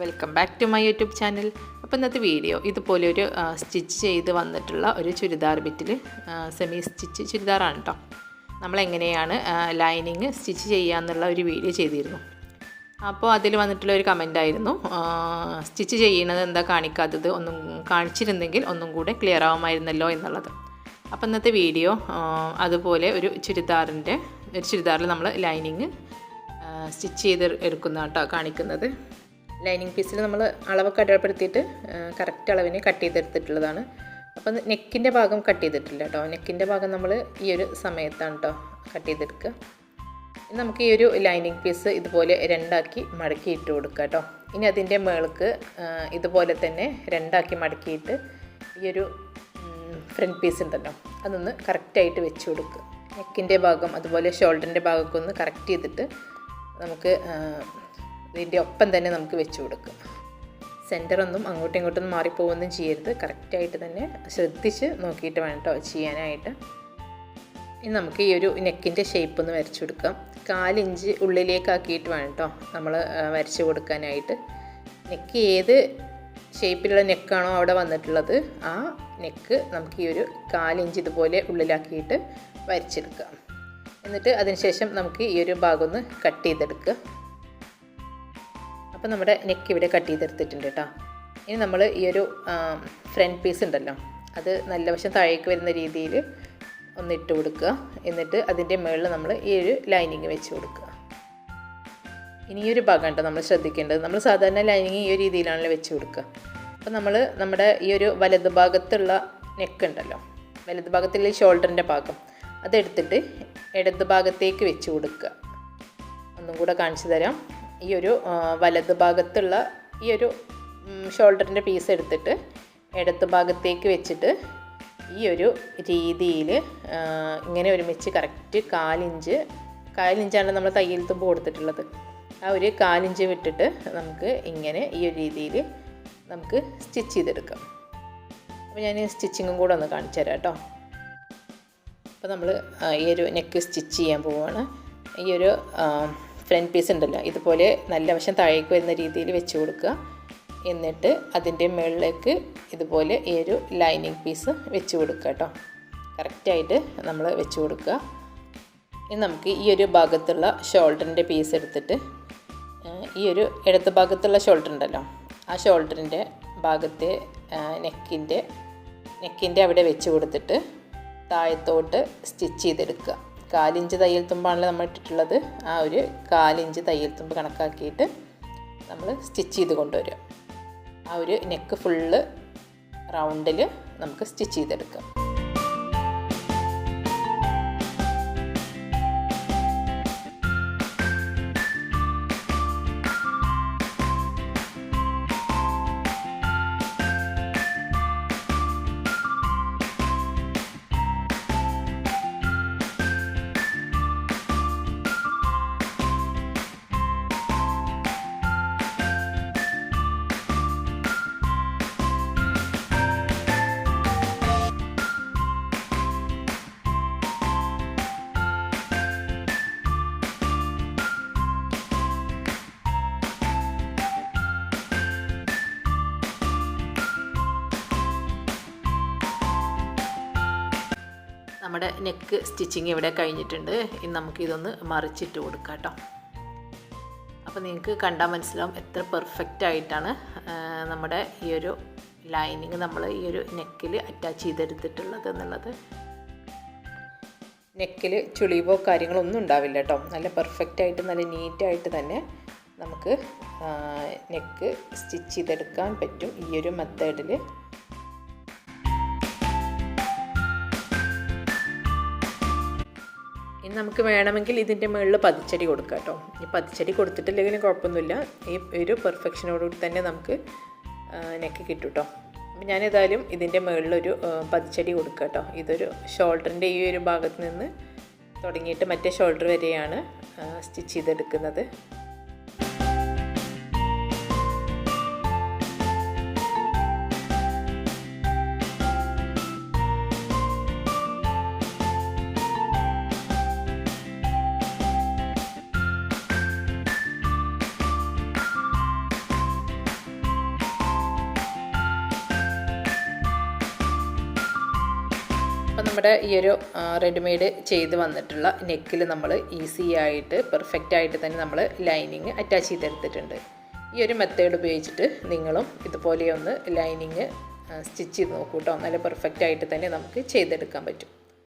Welcome back to my YouTube channel അപ്പോൾ ഇന്നത്തെ video ഇതുപോലെ ഒരു സ്റ്റിച്ച് ചെയ്ത് വന്നിട്ടുള്ള ഒരു ചുരിദാർ ബിറ്റിൽ സെമി സ്റ്റിച്ച് ചുരിദാറാണ് കേട്ടോ നമ്മളെങ്ങനെയാണ് ലൈനിങ് സ്റ്റിച്ച് ചെയ്യുക എന്നുള്ള ഒരു വീഡിയോ ചെയ്തിരുന്നു. അപ്പോൾ അതിൽ വന്നിട്ടുള്ള ഒരു കമന്റ് ആയിരുന്നു സ്റ്റിച്ച് ചെയ്യുന്നത് എന്താ കാണിക്കാത്തത് ഒന്നും കാണിച്ചിരുന്നെങ്കിൽ ഒന്നും കൂടെ ക്ലിയർ ആവുമായിരുന്നല്ലോ എന്നുള്ളത്. അപ്പോൾ ഇന്നത്തെ വീഡിയോ അതുപോലെ ഒരു ചുരിദാറിന്റെ ഒരു ചുരിദാറിൽ നമ്മൾ ലൈനിങ് സ്റ്റിച്ച് ചെയ്ത് എടുക്കുന്ന കേട്ടോ കാണിക്കുന്നത്. ലൈനിങ് പീസിൽ നമ്മൾ അളവൊക്കെ അടയാളപ്പെടുത്തിയിട്ട് കറക്റ്റ് അളവിന് കട്ട് ചെയ്തെടുത്തിട്ടുള്ളതാണ്. അപ്പം നെക്കിന്റെ ഭാഗം കട്ട് ചെയ്തിട്ടില്ല കേട്ടോ നെക്കിന്റെ ഭാഗം നമ്മൾ ഈ ഒരു സമയത്താണ് കേട്ടോ കട്ട് ചെയ്തെടുക്കുക. നമുക്ക് ഈ ഒരു ലൈനിങ് പീസ് ഇതുപോലെ രണ്ടാക്കി മടക്കിയിട്ട് കൊടുക്കുക കേട്ടോ ഇനി അതിന്റെ മേൾക്ക് ഇതുപോലെ തന്നെ രണ്ടാക്കി മടക്കിയിട്ട് ഈ ഒരു ഫ്രണ്ട് പീസ് ഉണ്ടല്ലോ അതൊന്ന് കറക്റ്റായിട്ട് വെച്ച് കൊടുക്കുക. നെക്കിന്റെ ഭാഗം അതുപോലെ ഷോൾഡറിന്റെ ഭാഗമൊക്കെ ഒന്ന് കറക്റ്റ് ചെയ്തിട്ട് നമുക്ക് ഇതിന്റെ ഒപ്പം തന്നെ നമുക്ക് വെച്ച് കൊടുക്കും. സെന്ററൊന്നും അങ്ങോട്ടും ഇങ്ങോട്ടും മാറിപ്പോകുന്നതും ചെയ്യരുത്. കറക്റ്റായിട്ട് തന്നെ ശ്രദ്ധിച്ച് നോക്കിയിട്ട് വേണം കേട്ടോ ചെയ്യാനായിട്ട്. ഇനി നമുക്ക് ഈ ഒരു നെക്കിന്റെ ഷേപ്പ് ഒന്ന് വരച്ചു കൊടുക്കാം. കാലിഞ്ച് ഉള്ളിലേക്കാക്കിയിട്ട് വേണം കേട്ടോ നമ്മൾ വരച്ച് കൊടുക്കാനായിട്ട്. നെക്ക് ഏത് ഷേപ്പിലുള്ള നെക്കാണോ അവിടെ വന്നിട്ടുള്ളത് ആ നെക്ക് നമുക്ക് ഈ ഒരു കാലിഞ്ച് ഇതുപോലെ ഉള്ളിലാക്കിയിട്ട് വരച്ചെടുക്കാം. എന്നിട്ട് അതിനുശേഷം നമുക്ക് ഈ ഒരു ഭാഗം ഒന്ന് കട്ട് ചെയ്തെടുക്കുക. അപ്പോൾ നമ്മുടെ നെക്ക് ഇവിടെ കട്ട് ചെയ്തെടുത്തിട്ടുണ്ട് കേട്ടോ. ഇനി നമ്മൾ ഈ ഒരു ഫ്രണ്ട് പീസ് ഉണ്ടല്ലോ അത് നല്ല വശം താഴേക്ക് വരുന്ന രീതിയിൽ ഒന്ന് ഇട്ട് കൊടുക്കുക. എന്നിട്ട് അതിന്റെ മുകളിൽ നമ്മൾ ഈ ഒരു ലൈനിങ് വെച്ച് കൊടുക്കുക. ഇനി ഈ ഒരു ഭാഗം കേട്ടോ നമ്മൾ ശ്രദ്ധിക്കേണ്ടത്? നമ്മൾ സാധാരണ ലൈനിങ് ഈ ഒരു രീതിയിലാണല്ലോ വെച്ച് കൊടുക്കുക. അപ്പോൾ നമ്മൾ നമ്മുടെ ഈ ഒരു വലത് ഭാഗത്തുള്ള നെക്ക് ഉണ്ടല്ലോ വലത് ഭാഗത്തുള്ള ഷോൾഡറിന്റെ ഭാഗം അതെടുത്തിട്ട് ഇടത് ഭാഗത്തേക്ക് വെച്ച് കൊടുക്കുക. ഒന്നും കൂടെ കാണിച്ചു തരാം. ഈ ഒരു വലത് ഭാഗത്തുള്ള ഈ ഒരു ഷോൾഡറിന്റെ പീസ് എടുത്തിട്ട് ഇടത് ഭാഗത്തേക്ക് വെച്ചിട്ട് ഈ ഒരു രീതിയിൽ ഇങ്ങനെ ഒരുമിച്ച് കറക്റ്റ് കാലിഞ്ച് കാലിഞ്ചാണ് നമ്മൾ തയ്യൽ തുമ്പ് കൊടുത്തിട്ടുള്ളത്. ആ ഒരു കാലിഞ്ച് വിട്ടിട്ട് നമുക്ക് ഇങ്ങനെ ഈ ഒരു രീതിയിൽ നമുക്ക് സ്റ്റിച്ച് ചെയ്തെടുക്കാം. അപ്പോൾ ഞാൻ സ്റ്റിച്ചിങ്ങും കൂടെ ഒന്ന് കാണിച്ചു തരാം കേട്ടോ. അപ്പോൾ നമ്മൾ ഈ ഒരു നെക്ക് സ്റ്റിച്ച് ചെയ്യാൻ പോവുകയാണ് ഈ ഒരു ഫ്രണ്ട് പീസ് ഉണ്ടല്ലോ ഇതുപോലെ നല്ല വശം താഴേക്ക് വരുന്ന രീതിയിൽ വെച്ച് കൊടുക്കുക. എന്നിട്ട് അതിന്റെ മുകളിലേക്ക് ഇതുപോലെ ഈ ഒരു ലൈനിങ് പീസ് വെച്ച് കൊടുക്കുക കേട്ടോ. കറക്റ്റായിട്ട് നമ്മൾ വെച്ച് കൊടുക്കുക. ഇനി നമുക്ക് ഈ ഒരു ഭാഗത്തുള്ള ഷോൾഡറിന്റെ പീസ് എടുത്തിട്ട് ഈ ഒരു ഇടത്ത് ഭാഗത്തുള്ള ഷോൾഡർ ഉണ്ടല്ലോ ആ ഷോൾഡറിന്റെ ഭാഗത്തെ നെക്കിന്റെ നെക്കിന്റെ അവിടെ വെച്ച് കൊടുത്തിട്ട് താഴത്തോട്ട് സ്റ്റിച്ച് ചെയ്തെടുക്കുക. കാലിഞ്ച് തയ്യൽ തുമ്പാണല്ലോ നമ്മൾ ഇട്ടിട്ടുള്ളത്. ആ ഒരു കാലിഞ്ച് തയ്യൽ തുമ്പ് കണക്കാക്കിയിട്ട് നമ്മൾ സ്റ്റിച്ച് ചെയ്ത് കൊണ്ടുവരിക. ആ ഒരു നെക്ക് ഫുള്ള് റൗണ്ടിൽ നമുക്ക് സ്റ്റിച്ച് ചെയ്തെടുക്കാം. നമ്മുടെ നെക്ക് സ്റ്റിച്ചിങ് ഇവിടെ കഴിഞ്ഞിട്ടുണ്ട്. ഇനി നമുക്കിതൊന്ന് മറിച്ചിട്ട് കൊടുക്കാം കേട്ടോ. അപ്പോൾ നിങ്ങൾക്ക് കണ്ടാൽ മനസ്സിലാവും എത്ര പെർഫെക്റ്റ് ആയിട്ടാണ് നമ്മുടെ ഈ ഒരു ലൈനിങ് നമ്മൾ ഈ ഒരു നെക്കിൽ അറ്റാച്ച് ചെയ്തെടുത്തിട്ടുള്ളത് എന്നുള്ളത്. നെക്കിൽ ചുളിവോ കാര്യങ്ങളൊന്നും ഉണ്ടാവില്ല കേട്ടോ. നല്ല പെർഫെക്റ്റ് ആയിട്ട് നല്ല നീറ്റായിട്ട് തന്നെ നമുക്ക് നെക്ക് സ്റ്റിച്ച് ചെയ്തെടുക്കാൻ പറ്റും ഈ ഒരു മെത്തേഡിൽ ഇനി നമുക്ക് വേണമെങ്കിൽ ഇതിന്റെ മുകളിൽ പതിച്ചടി കൊടുക്കാം കേട്ടോ. ഈ പതിച്ചടി കൊടുത്തിട്ടില്ലെങ്കിലും കുഴപ്പമൊന്നുമില്ല. ഈ ഒരു പെർഫെക്ഷനോടുകൂടി തന്നെ നമുക്ക് നെക്ക് കിട്ടും കേട്ടോ. അപ്പം ഞാനേതായാലും ഇതിന്റെ മുകളിലൊരു പതിച്ചടി കൊടുക്കുക കേട്ടോ. ഇതൊരു ഷോൾഡറിന്റെ ഈ ഒരു ഭാഗത്ത് നിന്ന് തുടങ്ങിയിട്ട് മറ്റേ ഷോൾഡർ വരെയാണ് സ്റ്റിച്ച് ചെയ്തെടുക്കുന്നത്. നമ്മുടെ ഈ ഒരു റെഡിമെയ്ഡ് ചെയ്ത് വന്നിട്ടുള്ള നെക്കിൽ നമ്മൾ ഈസി ആയിട്ട് പെർഫെക്റ്റ് ആയിട്ട് തന്നെ നമ്മൾ ലൈനിങ് അറ്റാച്ച് ചെയ്തെടുത്തിട്ടുണ്ട്. ഈ ഒരു മെത്തേഡ് ഉപയോഗിച്ചിട്ട് നിങ്ങളും ഇതുപോലെ ഒന്ന് ലൈനിങ് സ്റ്റിച്ച് ചെയ്ത് നോക്കൂട്ടോ നല്ല പെർഫെക്റ്റ് ആയിട്ട് തന്നെ നമുക്ക് ചെയ്തെടുക്കാൻ പറ്റും.